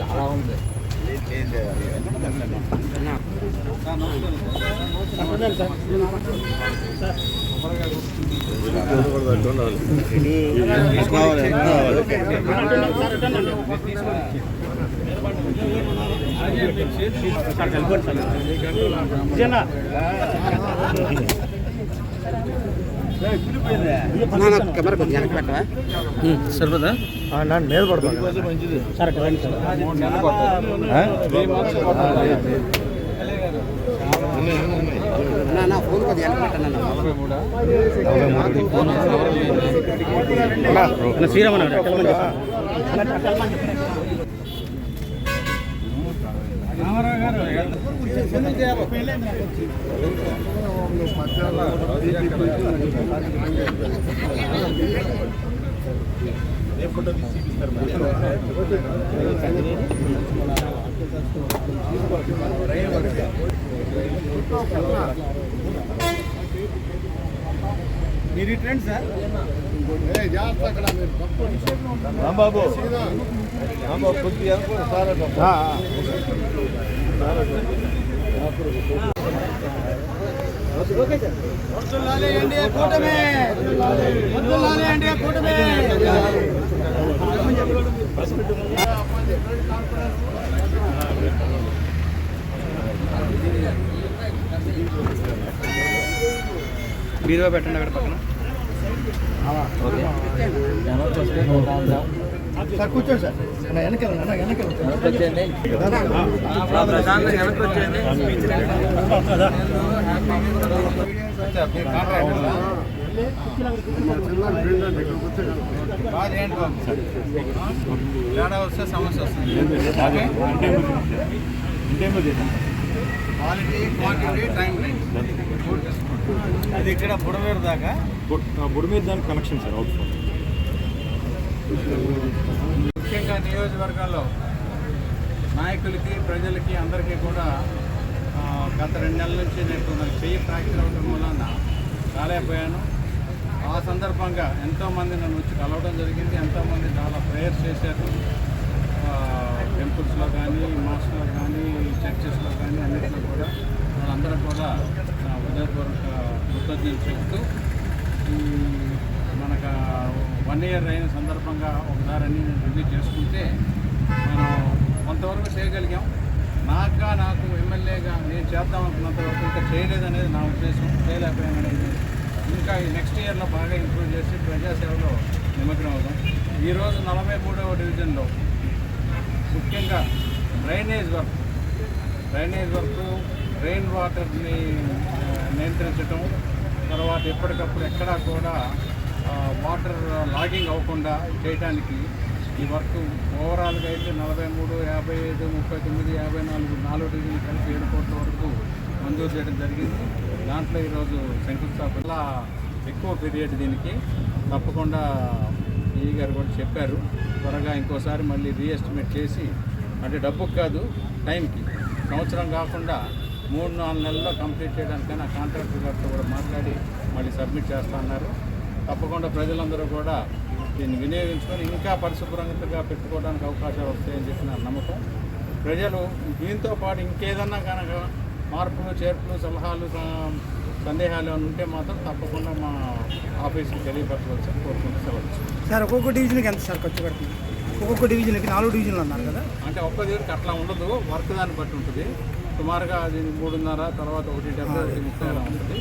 చాలా ఉంది. విజయనా వెనక్కి పెట్టవా సరిపోదా నన్ను మీద పడుతుంది సరే రండి నా నా ఫోన్ కొద్దిగా వెనక్కి పెట్టాను శ్రీరామన్ మీరు ఇట్రండి సార్ రాంబాబు రాంబాబు కొద్దిగా సార్ బీరువా పెట్టండి అక్కడ పక్కన. సార్ కూర్చోండి సార్. అన్న వెనకాల అన్న వెనకాల ప్రశాంతంగా వెనక్కి వచ్చేయండి తేడా వస్తే సమస్య వస్తుంది క్వాలిటీ క్వాంటిటీ టైం అది ఇక్కడ బుడవేరు దాకా? బుడి మీద దానికి కనెక్షన్ సార్ అవుట్ ముఖ్యంగా నియోజకవర్గాల్లో నాయకులకి ప్రజలకి అందరికీ కూడా గత రెండు నెలల నుంచి నేను నాకు చెయ్యి ఫ్రాక్చర్ అవడం వలన రాలేకపోయాను. ఆ సందర్భంగా ఎంతోమంది నన్ను వచ్చి కలవడం జరిగింది. ఎంతోమంది చాలా ప్రేయర్స్ చేశారు. టెంపుల్స్లో కానీ మాస్క్లో కానీ చర్చెస్లో కానీ అన్నింటిలో కూడా వాళ్ళందరూ కూడా నా హృదయపూర్వక కృతజ్ఞతలు చెప్తూ వన్ ఇయర్ అయిన సందర్భంగా ఒకసారి అన్ని నేను రివ్యూ చేసుకుంటే మనం కొంతవరకు చేయగలిగాం. నాకుగా నాకు ఎమ్మెల్యేగా నేను చేద్దాం అనుకున్నంత వరకు ఇంకా చేయలేదనేది నా ఉద్దేశం చేయలేకపోయాననేది ఇంకా ఈ నెక్స్ట్ ఇయర్లో బాగా ఇంప్రూవ్ చేసి ప్రజాసేవలో నిమగ్నం అవుదాం. ఈరోజు నలభై మూడవ డివిజన్లో ముఖ్యంగా drainage work drainage work rain వాటర్ని నియంత్రించటం తర్వాత ఎప్పటికప్పుడు ఎక్కడా కూడా వాటర్ లాగింగ్ అవ్వకుండా చేయడానికి ఈ వర్క్ ఓవరాల్గా అయితే నలభై మూడు యాభై ఐదు ముప్పై తొమ్మిది యాభై నాలుగు నాలుగు డిగ్రీలు కలిపి ఏడు కోట్ల వరకు మంజూరు చేయడం జరిగింది. దాంట్లో ఈరోజు శంకుస్థాపన ఎక్కువ పీరియడ్ దీనికి. తప్పకుండా ఈ గారు కూడా చెప్పారు. త్వరగా ఇంకోసారి మళ్ళీ రీఎస్టిమేట్ చేసి అంటే డబ్బుకు కాదు టైంకి సంవత్సరం కాకుండా మూడు నాలుగు నెలల్లో కంప్లీట్ చేయడానికైనా కాంట్రాక్టర్ గారితో కూడా మాట్లాడి మళ్ళీ సబ్మిట్ చేస్తా అన్నారు. తప్పకుండా ప్రజలందరూ కూడా దీన్ని వినియోగించుకొని ఇంకా పరిశుభ్రంగా పెట్టుకోవడానికి అవకాశాలు వస్తాయని చెప్పిన నమ్మకం. ప్రజలు దీంతో పాటు ఇంకేదన్నా కనుక మార్పులు చేర్పులు సలహాలు సందేహాలు ఉంటే మాత్రం తప్పకుండా మా ఆఫీస్కి తెలియపరచవచ్చు కోరుకుంటూ సెలవు సార్ ఒక్కొక్క డివిజన్కి ఎంత సార్ ఖర్చు పడుతుంది? ఒక్కొక్క డివిజన్కి నాలుగు డివిజన్లు అన్నారు కదా. అంటే ఒక్క దగ్గరికి అట్లా ఉండదు వర్క్ దాన్ని బట్టి ఉంటుంది. సుమారుగా అది మూడున్నర తర్వాత ఒకటి డెబ్బై ఒకటి ముప్పై ఉంటుంది.